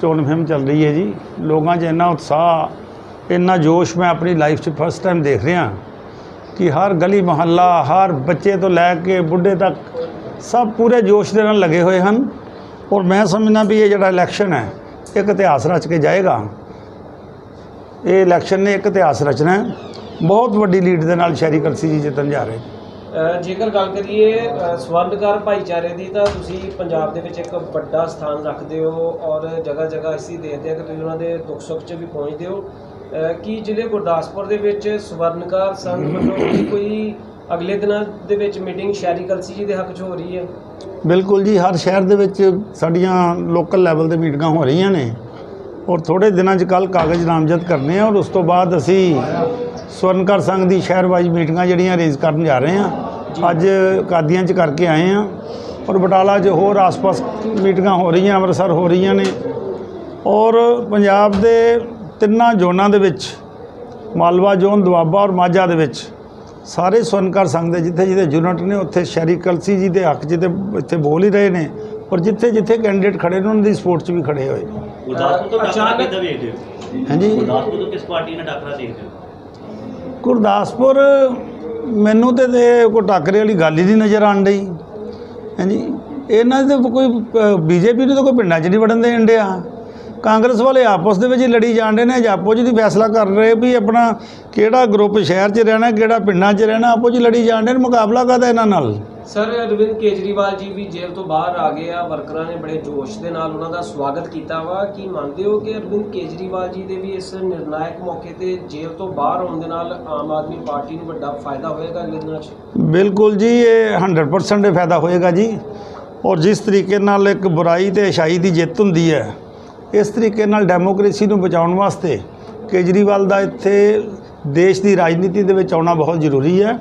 ਚੋਣ ਮੁਹਿੰਮ ਚੱਲ ਰਹੀ ਹੈ ਜੀ। ਲੋਕਾਂ 'ਚ ਇੰਨਾ ਉਤਸ਼ਾਹ, ਇੰਨਾ ਜੋਸ਼ ਮੈਂ ਆਪਣੀ ਲਾਈਫ 'ਚ ਫਸਟ ਟਾਈਮ ਦੇਖ ਰਿਹਾ ਕਿ ਹਰ ਗਲੀ ਮੁਹੱਲਾ, ਹਰ ਬੱਚੇ ਤੋਂ ਲੈ ਕੇ ਬੁੱਢੇ ਤੱਕ ਸਭ ਪੂਰੇ ਜੋਸ਼ ਦੇ ਨਾਲ ਲੱਗੇ ਹੋਏ ਹਨ। ਔਰ ਮੈਂ ਸਮਝਣਾ ਵੀ ਇਹ ਜਿਹੜਾ ਇਲੈਕਸ਼ਨ ਹੈ, ਇੱਕ ਇਤਿਹਾਸ ਰਚ ਕੇ ਜਾਏਗਾ। ਇਹ ਇਲੈਕਸ਼ਨ ਨੇ ਇੱਕ ਇਤਿਹਾਸ ਰਚਨਾ ਬਹੁਤ ਵੱਡੀ ਲੀਡ ਦੇ ਨਾਲ ਸ਼ਹਿਰੀ ਕਲਸੀ ਜੀ ਜਿੱਤਣ ਜਾ ਰਹੇ ਜੇਕਰ ਗੱਲ ਕਰੀਏ ਸਵਰਨਕਾਰ ਭਾਈਚਾਰੇ ਦੀ, ਤਾਂ ਤੁਸੀਂ ਪੰਜਾਬ ਦੇ ਵਿੱਚ ਇੱਕ ਵੱਡਾ ਸਥਾਨ ਰੱਖਦੇ ਹੋ ਔਰ ਜਗ੍ਹਾ ਜਗ੍ਹਾ ਅਸੀਂ ਦੇਖਦੇ ਹਾਂ ਕਿ ਤੁਸੀਂ ਉਹਨਾਂ ਦੇ ਦੁੱਖ ਸੁੱਖ 'ਚ ਵੀ ਪਹੁੰਚਦੇ ਹੋ। ਕੀ ਜ਼ਿਲ੍ਹੇ ਗੁਰਦਾਸਪੁਰ ਦੇ ਵਿੱਚ ਸਵਰਨਕਾਰ ਸੰਘ ਵੱਲੋਂ ਕੋਈ ਅਗਲੇ ਦਿਨਾਂ ਦੇ ਵਿੱਚ ਮੀਟਿੰਗ ਸ਼ਹਿਰੀ ਕਲਸੀ ਜੀ ਦੇ ਹੱਕ 'ਚ ਹੋ ਰਹੀ ਹੈ? ਬਿਲਕੁਲ ਜੀ, ਹਰ ਸ਼ਹਿਰ ਦੇ ਵਿੱਚ ਸਾਡੀਆਂ ਲੋਕਲ ਲੈਵਲ ਤੇ ਮੀਟਿੰਗਾਂ ਹੋ ਰਹੀਆਂ ਨੇ ਔਰ ਥੋੜੇ ਦਿਨਾਂ 'ਚ ਕੱਲ ਕਾਗਜ਼ ਨਾਮਜ਼ਦ ਕਰਨੇ ਆ ਔਰ ਉਸ ਤੋਂ ਬਾਅਦ ਅਸੀਂ ਸਵਰਨਕਾਰ ਸੰਘ ਦੀ ਸ਼ਹਿਰ ਵਾਈਜ਼ ਮੀਟਿੰਗਾਂ ਜਿਹੜੀਆਂ ਅਰੇਂਜ ਕਰਨ ਜਾ ਰਹੇ ਹਾਂ। ਅੱਜ ਕਾਦੀਆਂ 'ਚ ਕਰਕੇ ਆਏ ਹਾਂ ਔਰ ਬਟਾਲਾ 'ਚ ਹੋਰ ਆਸ-ਪਾਸ ਮੀਟਿੰਗਾਂ ਹੋ ਰਹੀਆਂ ਅੰਮ੍ਰਿਤਸਰ ਹੋ ਰਹੀਆਂ ਨੇ। ਔਰ ਪੰਜਾਬ ਦੇ ਤਿੰਨਾਂ ਜ਼ੋਨਾਂ ਦੇ ਵਿੱਚ ਮਾਲਵਾ ਜ਼ੋਨ ਦੁਆਬਾ ਔਰ ਮਾਝਾ ਦੇ ਵਿੱਚ ਸਾਰੇ ਸਵਰਨਕਾਰ ਸੰਘ ਦੇ ਜਿੱਥੇ ਜਿੱਥੇ ਯੂਨਿਟ ਨੇ ਉੱਥੇ ਸ਼ਹਿਰੀ ਕਲਸੀ ਜੀ ਦੇ ਹੱਕ 'ਚ ਤੇ ਇੱਥੇ ਬੋਲ ਹੀ ਰਹੇ ਨੇ ਔਰ ਜਿੱਥੇ ਜਿੱਥੇ ਕੈਂਡੀਡੇਟ ਖੜੇ ਨੇ ਉਹਨਾਂ ਦੀ ਸਪੋਰਟ 'ਚ ਵੀ ਖੜੇ ਹੋਏ। ਨੇ ਗੁਰਦਾਸਪੁਰ ਤੋਂ ਅਚਾਨਕ- ਟਾਕਰਾ ਕਿੱਦਾਂ ਵੇਖਦੇ ਹੋ? ਹਾਂਜੀ। ਗੁਰਦਾਸਪੁਰ ਤੋਂ ਕਿਸ ਪਾਰਟੀ ਨਾਲ ਟਾਕਰਾ ਦੇਖਦੇ ਹੋ? ਗੁਰਦਾਸਪੁਰ ਮੈਨੂੰ ਤੇ ਇਹ ਕੋਈ ਟੱਕਰੇ ਵਾਲੀ ਗੱਲ ਹੀ ਨਹੀਂ ਨਜ਼ਰ ਆਣ ਡਈ। ਹਾਂਜੀ। ਇਹਨਾਂ ਦੇ ਤਾਂ ਕੋਈ ਬੀਜੇਪੀ ਨੂੰ ਤਾਂ ਕੋਈ ਪਿੰਡਾਂ 'ਚ ਨਹੀਂ ਵੜਨ ਦੇਣ ਡਿਆ। ਕਾਂਗਰਸ ਵਾਲੇ ਆਪਸ ਦੇ ਵਿੱਚ ਹੀ ਲੜੀ ਜਾਂਦੇ ਨੇ ਆਪੋ ਜੀ ਦੀ ਫੈਸਲਾ ਕਰ ਰਹੇ ਵੀ ਆਪਣਾ ਕਿਹੜਾ ਗਰੁੱਪ ਸ਼ਹਿਰ 'ਚ ਰਹਿਣਾ, ਕਿਹੜਾ ਪਿੰਡਾਂ 'ਚ ਰਹਿਣਾ, ਆਪੋ ਜੀ ਲੜੀ ਜਾਂਦੇ ਨੇ, ਮੁਕਾਬਲਾ ਕਾਹਦਾ ਇਹਨਾਂ ਨਾਲ? ਸਰ, ਅਰਵਿੰਦ ਕੇਜਰੀਵਾਲ ਜੀ ਵੀ ਜੇਲ੍ਹ ਤੋਂ ਬਾਹਰ ਆ ਗਏ ਆ। ਵਰਕਰਾਂ ਨੇ ਬੜੇ ਜੋਸ਼ ਦੇ ਨਾਲ ਉਹਨਾਂ ਦਾ ਸਵਾਗਤ ਕੀਤਾ ਵਾ। ਕੀ ਮੰਨਦੇ ਹੋ ਕਿ ਅਰਵਿੰਦ ਕੇਜਰੀਵਾਲ ਜੀ ਦੇ ਵੀ ਇਸ ਨਿਰਣਾਇਕ ਮੌਕੇ ਤੇ ਜੇਲ੍ਹ ਤੋਂ ਬਾਹਰ ਆਉਣ ਦੇ ਨਾਲ ਆਮ ਆਦਮੀ ਪਾਰਟੀ ਨੂੰ ਵੱਡਾ ਫਾਇਦਾ ਹੋਏਗਾ ਅਗਲੇ ਦਿਨਾਂ 'ਚ? ਬਿਲਕੁਲ ਜੀ, ਇਹ 100% ਇਹ ਫਾਇਦਾ ਹੋਏਗਾ ਜੀ। ਔਰ ਜਿਸ ਤਰੀਕੇ ਨਾਲ ਇੱਕ ਬੁਰਾਈ ਤੇ ਅਛਾਈ ਦੀ ਜਿੱਤ ਹੁੰਦੀ ਹੈ, ਇਸ ਤਰੀਕੇ ਨਾਲ ਡੈਮੋਕ੍ਰੇਸੀ ਨੂੰ ਬਚਾਉਣ ਵਾਸਤੇ ਕੇਜਰੀਵਾਲ ਦਾ ਇੱਥੇ ਦੇਸ਼ ਦੀ ਰਾਜਨੀਤੀ ਦੇ ਵਿੱਚ ਆਉਣਾ ਬਹੁਤ ਜ਼ਰੂਰੀ ਹੈ।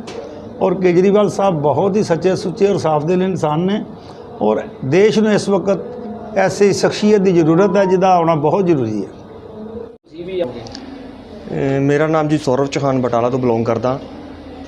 ਔਰ ਕੇਜਰੀਵਾਲ ਸਾਹਿਬ ਬਹੁਤ ਹੀ ਸੱਚੇ ਸੁੱਚੇ ਔਰ ਸਾਫ਼ ਦਿਲ ਇਨਸਾਨ ਨੇ ਔਰ ਦੇਸ਼ ਨੂੰ ਇਸ ਵਕਤ ਐਸੀ ਸ਼ਖਸੀਅਤ ਦੀ ਜ਼ਰੂਰਤ ਹੈ ਜਿਹਦਾ ਆਉਣਾ ਬਹੁਤ ਜ਼ਰੂਰੀ ਹੈ। ਮੇਰਾ ਨਾਮ ਜੀ ਸੌਰਵ ਚੌਹਾਨ ਬਟਾਲਾ ਤੋਂ ਬਿਲੋਂਗ ਕਰਦਾ।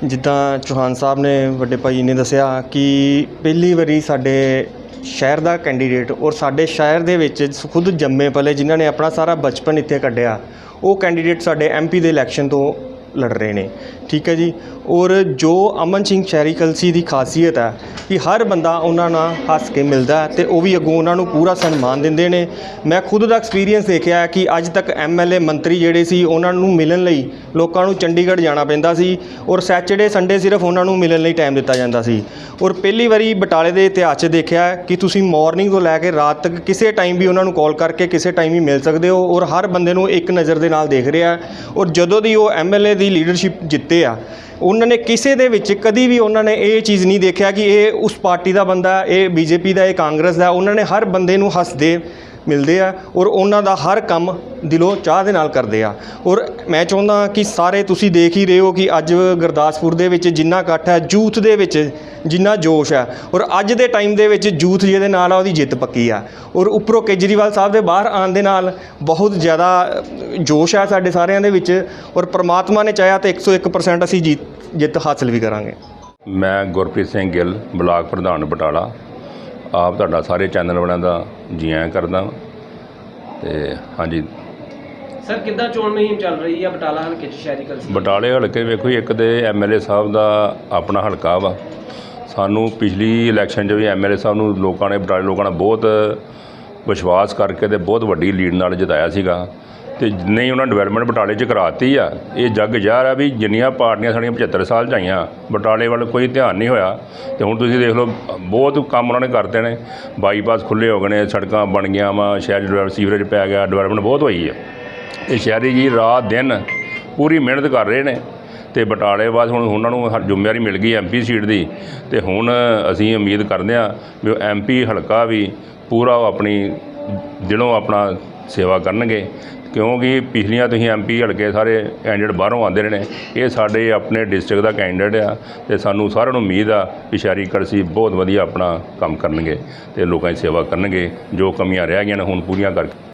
ਜਿੱਦਾਂ ਚੌਹਾਨ ਸਾਹਿਬ ਨੇ ਵੱਡੇ ਭਾਈ ਨੇ ਦੱਸਿਆ ਕਿ ਪਹਿਲੀ ਵਾਰੀ ਸਾਡੇ ਸ਼ਹਿਰ ਦਾ ਕੈਂਡੀਡੇਟ ਔਰ ਸਾਡੇ ਸ਼ਹਿਰ ਦੇ ਵਿੱਚ ਖੁਦ ਜੰਮੇ ਪਲੇ ਜਿਨ੍ਹਾਂ ਨੇ ਆਪਣਾ ਸਾਰਾ ਬਚਪਨ ਇੱਥੇ ਕੱਢਿਆ, ਉਹ ਕੈਂਡੀਡੇਟ ਸਾਡੇ ਐਮਪੀ ਦੇ ਇਲੈਕਸ਼ਨ ਤੋਂ ਲੜ ਰਹੇ ਨੇ। ਠੀਕ ਹੈ ਜੀ? ਔਰ ਜੋ ਅਮਨ ਸਿੰਘ ਸ਼ਹਿਰੀ ਕਲਸੀ ਦੀ ਖਾਸੀਅਤ ਹੈ ਕਿ ਹਰ ਬੰਦਾ ਉਹਨਾਂ ਨਾਲ ਹੱਸ ਕੇ ਮਿਲਦਾ ਹੈ ਤੇ ਉਹ ਵੀ ਅੱਗੋਂ ਉਹਨਾਂ ਨੂੰ ਪੂਰਾ ਸਨਮਾਨ ਦਿੰਦੇ ਨੇ। ਮੈਂ ਖੁਦ ਦਾ ਐਕਸਪੀਰੀਅੰਸ ਦੇਖਿਆ ਹੈ ਕਿ ਅੱਜ ਤੱਕ ਐਮਐਲਏ ਮੰਤਰੀ ਜਿਹੜੇ ਸੀ, ਉਹਨਾਂ ਨੂੰ ਮਿਲਣ ਲਈ ਲੋਕਾਂ ਨੂੰ ਚੰਡੀਗੜ੍ਹ ਜਾਣਾ ਪੈਂਦਾ ਸੀ ਔਰ ਸੈਚਰਡੇ, ਸੰਡੇ ਸਿਰਫ ਉਹਨਾਂ ਨੂੰ ਮਿਲਣ ਲਈ ਟਾਈਮ ਦਿੱਤਾ ਜਾਂਦਾ ਸੀ। ਔਰ ਪਹਿਲੀ ਵਾਰੀ ਬਟਾਲੇ ਦੇ ਇਤਿਹਾਸ 'ਚ ਦੇਖਿਆ ਕਿ ਤੁਸੀਂ ਮਾਰਨਿੰਗ ਤੋਂ ਲੈ ਕੇ ਰਾਤ ਤੱਕ ਕਿਸੇ ਟਾਈਮ ਵੀ ਉਹਨਾਂ ਨੂੰ ਕਾਲ ਕਰਕੇ ਕਿਸੇ ਟਾਈਮ ਵੀ ਮਿਲ ਸਕਦੇ ਹੋ ਔਰ ਹਰ ਬੰਦੇ ਨੂੰ ਇੱਕ ਨਜ਼ਰ ਦੇ ਨਾਲ ਦੇਖ ਰਿਹਾ ਔਰ ਜਦੋਂ ਦੀ ਉਹ ਐਮਐਲਏ ਦੀ ਲੀਡਰਸ਼ਿਪ ਜਿੱਤੇ ਆ, ਉਹਨਾਂ ਨੇ ਕਿਸੇ ਦੇ ਵਿੱਚ ਕਦੀ ਵੀ ਉਹਨਾਂ ਨੇ ਇਹ ਚੀਜ਼ ਨਹੀਂ ਦੇਖਿਆ ਕਿ ਇਹ ਉਸ ਪਾਰਟੀ ਦਾ ਬੰਦਾ ਇਹ ਬੀਜੇਪੀ ਦਾ, ਇਹ ਕਾਂਗਰਸ ਦਾ, ਉਹਨਾਂ ਨੇ ਹਰ ਬੰਦੇ ਨੂੰ ਹੱਸਦੇ ਮਿਲਦੇ ਆ ਔਰ ਉਹਨਾਂ ਦਾ ਹਰ ਕੰਮ ਦਿਲੋਂ ਚਾਹ ਦੇ ਨਾਲ ਕਰਦੇ ਆ। ਔਰ ਮੈਂ ਚਾਹੁੰਦਾ ਕਿ ਸਾਰੇ ਤੁਸੀਂ ਦੇਖ ਹੀ ਰਹੇ ਹੋ ਕਿ ਅੱਜ ਗੁਰਦਾਸਪੁਰ ਦੇ ਵਿੱਚ ਜਿੰਨਾ ਇਕੱਠ ਹੈ ਯੂਥ ਦੇ ਵਿੱਚ ਜਿੰਨਾ ਜੋਸ਼ ਹੈ। ਔਰ ਅੱਜ ਦੇ ਟਾਈਮ ਦੇ ਵਿੱਚ ਯੂਥ ਜਿਹਦੇ ਨਾਲ ਆ, ਉਹਦੀ ਜਿੱਤ ਪੱਕੀ ਆ। ਔਰ ਉੱਪਰੋਂ ਕੇਜਰੀਵਾਲ ਸਾਹਿਬ ਦੇ ਬਾਹਰ ਆਉਣ ਦੇ ਨਾਲ ਬਹੁਤ ਜ਼ਿਆਦਾ ਜੋਸ਼ ਹੈ ਸਾਡੇ ਸਾਰਿਆਂ ਦੇ ਵਿੱਚ। ਔਰ ਪ੍ਰਮਾਤਮਾ ਨੇ ਚਾਹਿਆ ਤਾਂ 101% ਅਸੀਂ ਜਿੱਤ ਜਿੱਤ ਹਾਸਲ ਵੀ ਕਰਾਂਗੇ। ਮੈਂ ਗੁਰਪ੍ਰੀਤ ਸਿੰਘ ਗਿੱਲ, ਬਲਾਕ ਪ੍ਰਧਾਨ ਬਟਾਲਾ। ਆਪ ਤੁਹਾਡਾ ਸਾਰੇ ਚੈਨਲ ਵਾਲਿਆਂ ਦਾ ਜੀ ਆਇਆਂ ਕਰਦਾ ਵਾਂ। ਤੇ ਹਾਂਜੀ। ਸਰ ਕਿੱਦਾਂ ਚੋਣ ਮੁਹਿੰਮ ਚੱਲ ਰਹੀ ਹੈ ਬਟਾਲਾ ਹਲਕੇ 'ਚ ਸ਼ਹਿਰੀ ਕਲਸੀ। ਬਟਾਲੇ ਹਲਕੇ ਵੇਖੋ ਜੀ, ਇੱਕ ਦੇ ਐਮਐਲਏ ਸਾਹਿਬ ਦਾ ਆਪਣਾ ਹਲਕਾ ਵਾ। ਸਾਨੂੰ ਪਿਛਲੀ ਇਲੈਕਸ਼ਨ 'ਚ ਵੀ ਐਮਐਲਏ ਸਾਹਿਬ ਨੂੰ ਲੋਕਾਂ ਨੇ ਬਟਾਲੇ ਲੋਕਾਂ ਨੇ ਬਹੁਤ ਵਿਸ਼ਵਾਸ ਕਰਕੇ ਤੇ ਬਹੁਤ ਵੱਡੀ ਲੀਡ ਨਾਲ ਜਿਤਾਇਆ ਸੀਗਾ। ਤੇ ਨਹੀਂ ਉਹਨਾਂ ਡਿਵੈਲਪਮੈਂਟ ਬਟਾਲੇ 'ਚ ਕਰਾਤੀ ਆ। ਇਹ ਜੱਗ ਜ਼ਾਹਰ ਆ ਵੀ ਜਿੰਨੀਆਂ ਪਾਰਟੀਆਂ ਸਾਡੀਆਂ 75 ਸਾਲ 'ਚ ਆਈਆਂ ਬਟਾਲੇ ਵੱਲ ਕੋਈ ਧਿਆਨ ਨਹੀਂ ਹੋਇਆ। ਤੇ ਹੁਣ ਤੁਸੀਂ ਦੇਖ ਲਓ, ਬਹੁਤ ਕੰਮ ਉਹਨਾਂ ਨੇ ਕਰਤੇ ਨੇ। ਬਾਈਪਾਸ ਖੁੱਲੇ ਹੋ ਗਏ ਨੇ, ਸੜਕਾਂ ਬਣ ਗਈਆਂ ਵਾ, ਸ਼ਹਿਰ ਡਿਵੈਲਪ ਸੀਵਰੇਜ ਪੈ ਗਿਆ ਡਿਵੈਲਪਮੈਂਟ ਬਹੁਤ ਹੋਈ ਆ। ਤੇ ਸ਼ਹਿਰੀ ਜੀ ਰਾਤ ਦਿਨ ਪੂਰੀ ਮਿਹਨਤ ਕਰ ਰਹੇ ਨੇ। ਤੇ ਬਟਾਲੇ ਬਾਅਦ ਹੁਣ ਉਹਨਾਂ ਨੂੰ ਹਰ ਜ਼ਿੰਮੇਵਾਰੀ ਮਿਲ ਗਈ ਐਮਪੀ ਸੀਟ ਦੀ। ਤੇ ਹੁਣ ਅਸੀਂ ਉਮੀਦ ਕਰਦੇ ਹਾਂ ਵੀ ਉਹ ਐਮਪੀ ਹਲਕਾ ਵੀ ਪੂਰਾ ਉਹ ਆਪਣੀ, ਦਿਲੋਂ ਆਪਣਾ ਸੇਵਾ ਕਰਨਗੇ, ਕਿਉਂਕਿ ਪਿਛਲੀਆਂ ਤੁਸੀਂ ਐਮਪੀ ਹਲਕੇ ਸਾਰੇ ਕੈਂਡੀਡੇਟ ਬਾਹਰੋਂ ਆਉਂਦੇ ਰਹੇ ਨੇ, ਇਹ ਸਾਡੇ ਆਪਣੇ ਡਿਸਟ੍ਰਿਕਟ ਦਾ ਕੈਂਡੀਡੇਟ ਆ ਤੇ ਸਾਨੂੰ ਸਾਰਿਆਂ ਨੂੰ ਉਮੀਦ ਆ ਵੀ ਸ਼ਹਿਰੀ ਕਰਸੀ ਬਹੁਤ ਵਧੀਆ ਆਪਣਾ ਕੰਮ ਕਰਨਗੇ ਤੇ ਲੋਕਾਂ ਦੀ ਸੇਵਾ ਕਰਨਗੇ, ਜੋ ਕਮੀਆਂ ਰਹਿ ਗਈਆਂ ਨੇ, ਹੁਣ ਪੂਰੀਆਂ ਕਰਕੇ।